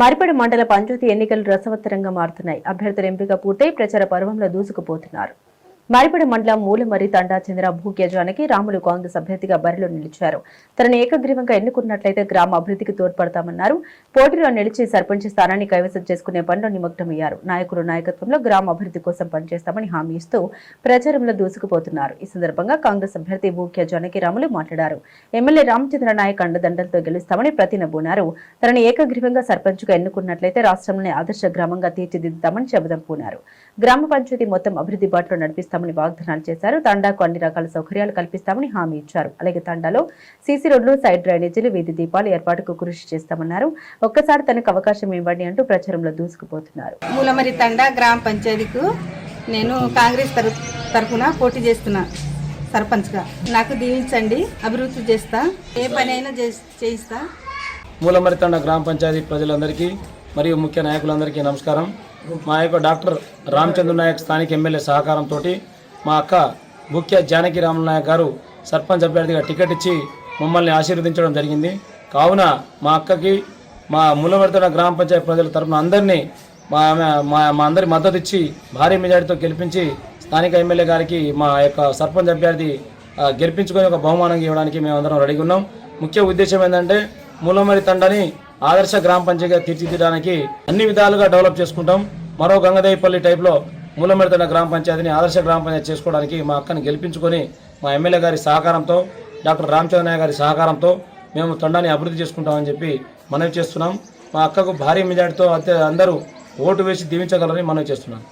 మరిపడి మండల పంచాయతీ ఎన్నికలు రసవత్తరంగా మారుతున్నాయి. అభ్యర్థుల ఎంపిక పూర్తయి ప్రచార పర్వంలో దూసుకుపోతున్నారు. మరిపడ మండలం మూలమరి తండా చెందిన భూగ్యజానికి రాములు కాంగ్రెస్ అభ్యర్థిగా బరిలో నిలిచారు. తనను ఏకగ్రీవంగా ఎన్నుకున్నట్లయితే గ్రామ అభివృద్ధికి తోడ్పడతామన్నారు. పోటీలో నిలిచి సర్పంచ్ స్థానాన్ని కైవసం చేసుకునే పనిలో నిమగ్నమయ్యారు. నాయకుడు నాయకత్వంలో గ్రామ అభివృద్ధి కోసం పనిచేస్తామని హామీ ఇస్తూ ప్రచారంలో దూసుకుపోతున్నారు. ఈ సందర్భంగా కాంగ్రెస్ అభ్యర్థి భూగ్యజానికి రాములు మాట్లాడారు. ఎమ్మెల్యే రామచంద్ర నాయక్ అండదండలతో గెలుస్తామని ప్రతినబూనారు తనను ఏకగ్రీవంగా సర్పంచ్గా ఎన్నుకున్నట్లయితే రాష్ట్రంలోనే ఆదర్శ గ్రామంగా తీర్చిదిద్దుతామని శబదం పూనారు. గ్రామ పంచాయతీ మొత్తం అభివృద్ధి బాటలో నడిపిస్తామని వాగ్దానాలు చేశారు. తండాకు అన్ని రకాల సౌకర్యాలు కల్పిస్తామని హామీ ఇచ్చారు. అలాగే తండాలో సీసీ రోడ్లు సైడ్ డ్రైనేజీలు వీధి దీపాలు ఏర్పాటుకు కృషి చేస్తామన్నారు. ఒక్కసారి తనకు అవకాశం ఇవ్వండి అంటూ ప్రచారంలో దూసుకుపోతున్నారు. మూలమరి తండా గ్రామ పంచాయతీకు నేను కాంగ్రెస్ తరఫు తరఫున పోటీ చేస్తున్నా సర్పంచ్గా. నాకు దీవించండి అభివృద్ధి చేస్తా ఏ పని అయినా చేయిస్తా. మూలమరితండ గ్రామ పంచాయతీ ప్రజలందరికీ మరియు ముఖ్య నాయకులందరికీ నమస్కారం. మా యొక్క డాక్టర్ రామచంద్ర నాయక్ స్థానిక ఎమ్మెల్యే సహకారంతో మా అక్క ముఖ్య జానకి రాముల నాయక్ గారు సర్పంచ్ అభ్యర్థిగా టికెట్ ఇచ్చి మమ్మల్ని ఆశీర్వదించడం జరిగింది. కావున మా అక్కకి మా మూలమరితండ గ్రామ పంచాయతీ ప్రజల తరపున అందరినీ మా మా మా అందరి మద్దతు ఇచ్చి భారీ మెజార్టీతో గెలిపించి స్థానిక ఎమ్మెల్యే గారికి మా యొక్క సర్పంచ్ అభ్యర్థి గెలిపించుకొని ఒక బహుమానం ఇవ్వడానికి మేము అందరం రెడీగా ఉన్నాం. ముఖ్య ఉద్దేశం ఏంటంటే మూలమరి తండని ఆదర్శ గ్రామ పంచాయతీగా తీర్చిదిద్దడానికి అన్ని విధాలుగా డెవలప్ చేసుకుంటాం. మరో గంగదేవిపల్లి టైప్లో మూలమరి గ్రామ పంచాయతీని ఆదర్శ గ్రామ పంచాయతీ చేసుకోవడానికి మా అక్కని గెలిపించుకొని మా ఎమ్మెల్యే గారి సహకారంతో డాక్టర్ రామచంద్రయ్య గారి సహకారంతో మేము తండాన్ని అభివృద్ధి చేసుకుంటామని చెప్పి మనవి చేస్తున్నాం. మా అక్కకు భారీ మెజార్టీతో అంతే అందరూ ఓటు వేసి దీవించగలరని మనవి చేస్తున్నాం.